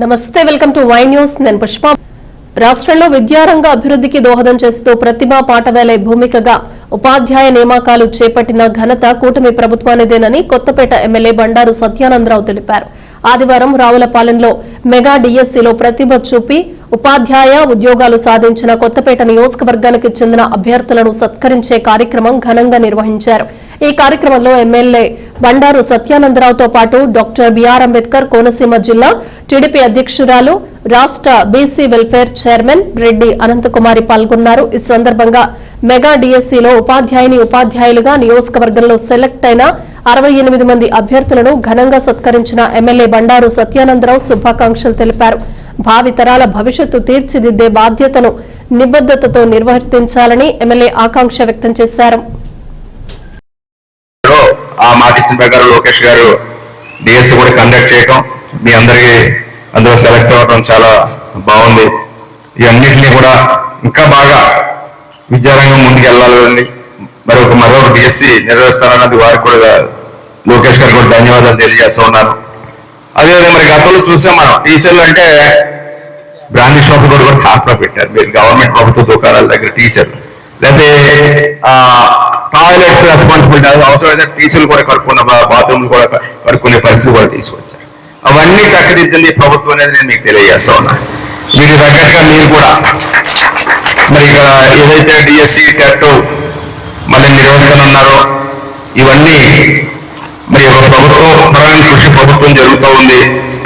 నమస్తే welcome to Y news. నేను పుష్ప. రాష్ట్రంలో విద్యారంగ అభివృద్ధికి దోహదం చేస్తూ ప్రతిభా పాఠవేలే భూమికగా ఉపాధ్యాయ నియామకాలు చేపట్టిన ఘనత కూటమి ప్రభుత్వానిదేనని కొత్తపేట ఎమ్మెల్యే బండారు సత్యానందరావు తెలిపారు. ఆదివారం రావులపాలెంలో మెగా డిఎస్సిలో ప్రతిభ చూపి ఉపాధ్యాయ ఉద్యోగాలు సాధించిన కొత్తపేట నియోజకవర్గానికి చెందిన అభ్యర్థులను సత్కరించే కార్యక్రమం ఘనంగా నిర్వహించారు. ఈ కార్యక్రమంలో ఎమ్మెల్యే బండారు సత్యానందరావుతో పాటు డాక్టర్ బిఆర్ అంబేద్కర్ కోనసీమ జిల్లా టీడీపీ అధ్యక్షురాలు రాష్ట్ర BC welfare chairman Reddy Anantakumari పాల్గొన్నారు. ఈ సందర్భంగా మెగా డిఎస్సీలో ఉపాధ్యాయుని ఉపాధ్యాయులుగా నియోజకవర్గంలో సెలెక్ట్ అయిన అరవై ఎనిమిది మంది అభ్యర్థులను ఘనంగా సత్కరించిన ఎమ్మెల్యే బండారు సత్యానందరావు శుభాకాంక్షలు తెలిపారు. భావితరాల భవిష్యత్తు తీర్చిదిద్దే బాధ్యతను నిబద్ధతతో నిర్వర్తించాలని ఎమ్మెల్యే ఆకాంక్ష వ్యక్తం చేశారు. ఆ మాట ఇచ్చిన ప్రకారం లోకేష్ గారు డిఎస్ కూడా కండక్ట్ చేయటం మీ అందరికీ అందులో సెలెక్ట్ అవ్వడం చాలా బాగుంది. ఇవన్నింటినీ కూడా ఇంకా బాగా విద్యారంగం ముందుకు వెళ్ళాలని మరి ఒక మరొక డిఎస్సి నిర్వహిస్తానన్నది వారికి కూడా లోకేష్ గారు కూడా ధన్యవాదాలు తెలియజేస్తూ ఉన్నాను. అదేవిధంగా మరి గతంలో చూసాం మనం టీచర్లు అంటే బ్రాండీ షాప్ కూడా కూడా టాప్లో పెట్టారు. మీరు గవర్నమెంట్ ప్రభుత్వ దుకాణాల దగ్గర టీచర్లు లేకపోతే టాయిలెట్స్ రెస్పాన్సిబిలిటీ అవసరమైతే టీచర్లు కూడా కడుక్కున్న బాత్రూమ్లు కూడా కడుక్కునే పరిస్థితి కూడా తీసుకొచ్చారు. అవన్నీ చక్కదిద్దింది ప్రభుత్వం అనేది నేను మీకు తెలియజేస్తా ఉన్నా. వీటి తగ్గట్టుగా మీరు కూడా మరి ఇక్కడ ఏదైతే డిఎస్సి టెట్ మళ్ళీ నిర్వహించనున్నారో ఇవన్నీ మరి ప్రభుత్వం పరమైన కృషి ప్రభుత్వం జరుగుతూ ఉంది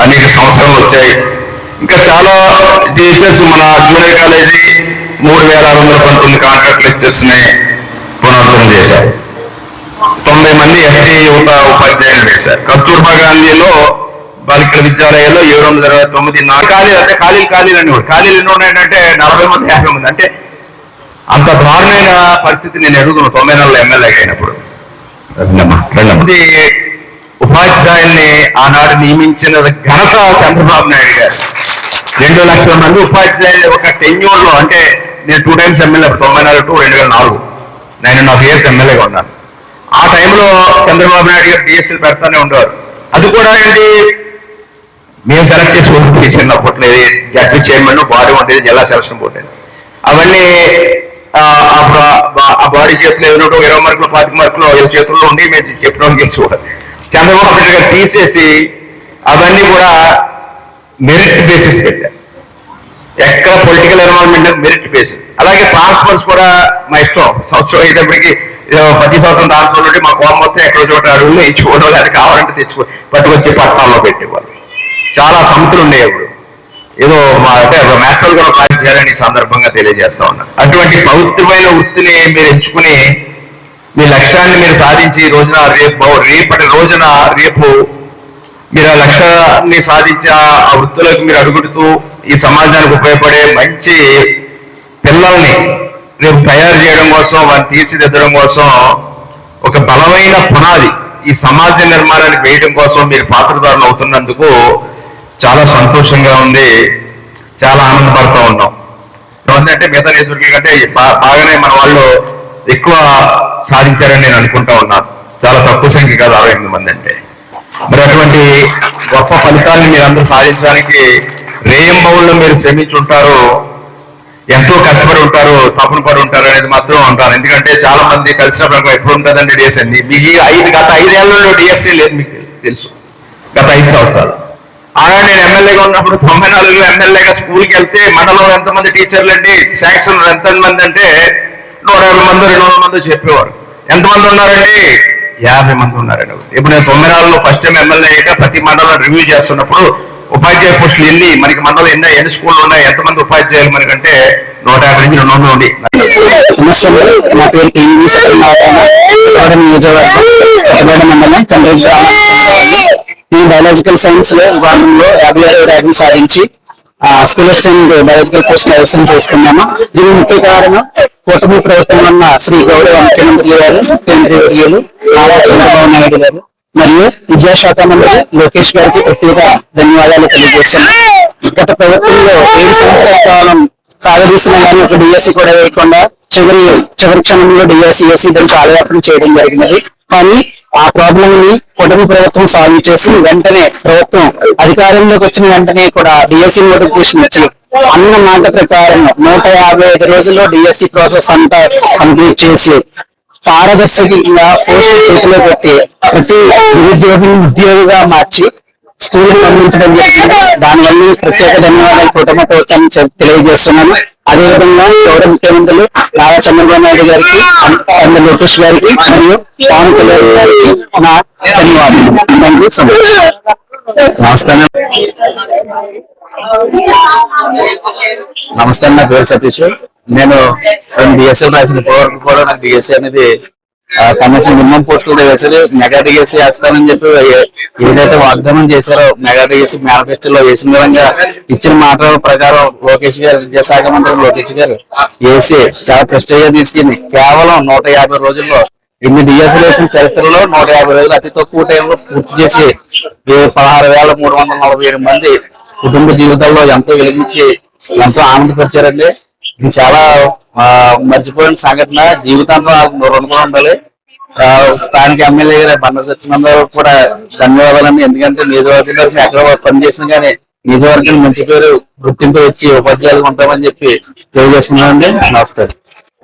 అనేక సంవత్సరాలు వచ్చాయి. ఇంకా చాలా టీచర్స్ మన జూనియర్ కాలేజీ మూడు వేల ఆరు వందల పంతొమ్మిది కాంట్రాక్ట్ లెక్చర్స్ని పునరుద్ధరణ చేశారు. తొంభై మంది ఎస్టీ యువత ఉపాధ్యాయులు వేశారు. కస్తూర్బా గాంధీలో బాలికల విద్యాలయాల్లో ఏడు వందల ఇరవై తొమ్మిది నా ఖాళీలు అంటే ఖాళీలు ఖాళీలు అనేవాడు ఖాళీలు ఎన్ని ఉన్నాయంటే నలభై మంది యాభై మంది. అంటే అంత దారుణమైన పరిస్థితి నేను ఎదుగుతున్నాను తొంభై నెలల ఎమ్మెల్యేగా అయినప్పుడు. ఇది ఉపాధ్యాయుల్ని ఆనాడు నియమించిన ఘనత చంద్రబాబు నాయుడు గారు. రెండు లక్షల మంది ఉపాధ్యాయులు ఒక టెన్యూర్లో అంటే నేను టూ టైమ్స్ ఎమ్మెల్యే తొంభై నాలుగు టు రెండు వేల నాలుగు. నైన్ అండ్ హాఫ్ ఇయర్స్ ఎమ్మెల్యేగా ఉన్నాను. ఆ టైంలో చంద్రబాబు నాయుడు గారు డిఎస్సీలు పెడతానే ఉండేవారు. అది కూడా ఏంటి? మేము సెలెక్ట్ చేసి అప్పట్లో ఇది జడ్పీ చైర్మన్ బాడీ ఉండేది జిల్లా సెలక్షన్ బోర్డు అవన్నీ ఆ, ఆ బా- ఆ బాడీ చేతిలో ఏదో ఒక ఇరవై మార్కులు పాతిక మార్కులు వీళ్ళ చేతుల్లో ఉండి మేము చెప్పడం గెలిచిపోవాలి చంద్రబాబు నాయుడు గారు తీసేసి అవన్నీ కూడా మెరిట్ బేసిస్ పెట్టారు. ఎక్కడ పొలిటికల్ ఎన్వైరన్మెంట్ మెరిట్ బేసిస్ అలాగే ట్రాన్స్ఫర్స్ కూడా మా ఇష్టం. సంవత్సరం అయ్యేటప్పటికి ప్రతి సంవత్సరం దాంట్లో మా కోపం మొత్తం ఎక్కడ చోట అడుగులు ఇచ్చుకోవడం అది కావాలంటే తెచ్చుకో పట్టుకొచ్చి పట్టణాల్లో పెట్టేవాళ్ళు. చాలా సమితులు ఉండేవి ఇప్పుడు ఏదో మా అంటే మ్యాథ్రల్ కూడా కార్యం చేయాలని సందర్భంగా తెలియజేస్తా ఉన్నా. అటువంటి పవిత్రమైన వృత్తిని మీరు ఎంచుకుని మీ లక్ష్యాన్ని మీరు సాధించి రోజున రేపు రేపటి రోజున రేపు మీరు ఆ లక్ష్యాన్ని సాధించి ఆ వృత్తులకు మీరు అడుగుడుతూ ఈ సమాజానికి ఉపయోగపడే మంచి పిల్లల్ని రేపు తయారు చేయడం కోసం వారిని తీర్చిదిద్దడం కోసం ఒక బలమైన పునాది ఈ సమాజ నిర్మాణానికి వేయడం కోసం మీరు పాత్రదారులు అవుతున్నందుకు చాలా సంతోషంగా ఉంది. చాలా ఆనందపడుతూ ఉన్నాం. కొంతమంది అంటే మిగతా నేతృత్వం కంటే బాగానే మన వాళ్ళు ఎక్కువ సాధించారని నేను అనుకుంటా ఉన్నాను. చాలా తక్కువ సంఖ్య కాదు అరవై ఎనిమిది మంది అంటే. మరి అటువంటి గొప్ప ఫలితాన్ని మీరు అందరూ సాధించడానికి రేయంబౌల్లో మీరు శ్రమించుంటారు. ఎంతో కష్టపడి ఉంటారు తపన పడి ఉంటారు అనేది మాత్రం అంటాను ఎందుకంటే చాలా మంది కలిసినప్పుడు ఎప్పుడు ఉంటుందండి డిఎస్ఎన్ని మీ ఐదు గత ఐదేళ్ళలో డిఎస్సీ లేదు మీకు తెలుసు. గత ఐదు సంవత్సరాలు. అలా నేను ఎమ్మెల్యేగా ఉన్నప్పుడు తొంభై నాలుగులో ఎమ్మెల్యేగా స్కూల్కి వెళ్తే మనలో ఎంతమంది టీచర్లు అండి? శాంక్షన్ ఎంతమంది అంటే నూట యాభై మంది రెండు వందల మంది చెప్పేవారు. ఎంతమంది ఉన్నారండి? యాభై మంది ఉన్నారండి. ఇప్పుడు నేను తొంభై నాలుగులో ఫస్ట్ టైం ఎమ్మెల్యే అయ్యాక ప్రతి మండలం రివ్యూ చేస్తున్నప్పుడు ఉపాధ్యాయ పోస్టులు ఎన్ని మనకి మండలం ఎన్ని ఎన్ని స్కూళ్ళు ఉన్నాయి ఎంతమంది ఉపాధ్యాయులు మనకంటే నూట యాభై నుంచి రెండు వందలు ఉంది నా పేరు కేవీ నియోజకవర్గం మండలం ఈ బయాలజికల్ సైన్స్లో విభాగంలో యాభై ఆరు ర్యాంకులు సాధించి ఆ స్కూల్ అసిస్టెంట్ బయాలజికల్ పోస్ట్ వ్యవసాయం చేసుకున్నాము. దీని ముఖ్య కారణం కూటమి ప్రభుత్వం ఉన్న శ్రీ గౌరవ ముఖ్యమంత్రి గారు కేంద్రీయ వర్యులు నారా చంద్రబాబు నాయుడు గారు. మరియు విద్యాశాఖ మంత్రి లోకేష్ గారికి ప్రత్యేక ధన్యవాదాలు తెలియజేస్తున్నాను గత ప్రభుత్వంలో ఏడు సంవత్సరాల కాలం సాగదీసిన కానీ ఒక డిఎస్సి కూడా వేయకుండా చివరి చివరి క్షణంలో డిఎస్సి ఎస్సీ దానికి ఆలయాపన చేయడం జరిగినది. కానీ ఆ ప్రాబ్లం ని కుటుంబ ప్రభుత్వం సాల్వ్ చేసి వెంటనే ప్రభుత్వం అధికారంలోకి వచ్చిన వెంటనే కూడా డిఎస్సి నోటిఫికేషన్ ఇచ్చి అన్న మాట ప్రకారం నూట యాభై ఐదు రోజుల్లో డిఎస్సి ప్రాసెస్ అంతా కంప్లీట్ చేసి పారదర్శకంగా పోస్టులు చేతిలో పెట్టి ప్రతి నిరుద్యోగిని ఉద్యోగిగా మార్చి స్కూల్ పంపించడం జరిగింది. దానివల్ల ప్రత్యేక ధన్యవాదాలు కుటుంబ ప్రభుత్వాన్ని చె- తెలియజేస్తున్నాను. అదేవిధంగా గౌరవ ముఖ్యమంత్రులు నారా చంద్రబాబు నాయుడు గారికి అండ్ లోకేష్ గారికి మరియు పవన్ కళ్యాణ్ గారికి నా ధన్యవాదాలు. థ్యాంక్ యూ సో మచ్ నమస్కారం నమస్కారం నా పేరు సతీష్. నేను డిఎస్ఎల్ రాసిన వరకు కూడా నాకు డిఎస్సి అనేది కనీసం మినిమం పోస్టులు వేసారు మెగా డిఎస్సి వేస్తానని చెప్పి ఏదైతే వాగ్దానం చేశారో మెగా డిఎస్సీ మేనిఫెస్టోలో వేసిన విధంగా ఇచ్చిన మాట ప్రకారం లోకేష్ గారు విద్యాశాఖ మంత్రి లోకేష్ గారు వేసి చాలా ప్రెస్టేజ్ తీసుకుని కేవలం నూట యాభై రోజుల్లో ఇన్ని డిఎస్సీ వేసిన చరిత్రలో నూట యాభై రోజులు అతి తక్కువ టైంలో పూర్తి చేసి పదహారు వేల మూడు వందల నలభై ఏడు మంది కుటుంబ జీవితాల్లో ఎంతో వెలిగించి ఎంతో ఆనందపరిచారండి. ఇది చాలా మర్చిపోయిన సంఘటన. జీవితాంతం వాళ్ళకి రుణపడి ఉండాలి ఆ, స్థానిక ఎమ్మెల్యే గారు బండ సత్యనందరూ కూడా ధన్యవాదాలండి. ఎందుకంటే నియోజకవర్గం ఎక్కడ పనిచేసినా కానీ నియోజకవర్గం మంచి పేరు గుర్తింపు ఇచ్చి ఉపాధ్యాయులు ఉంటామని చెప్పి తెలియజేస్తున్నామండి. నమస్తే.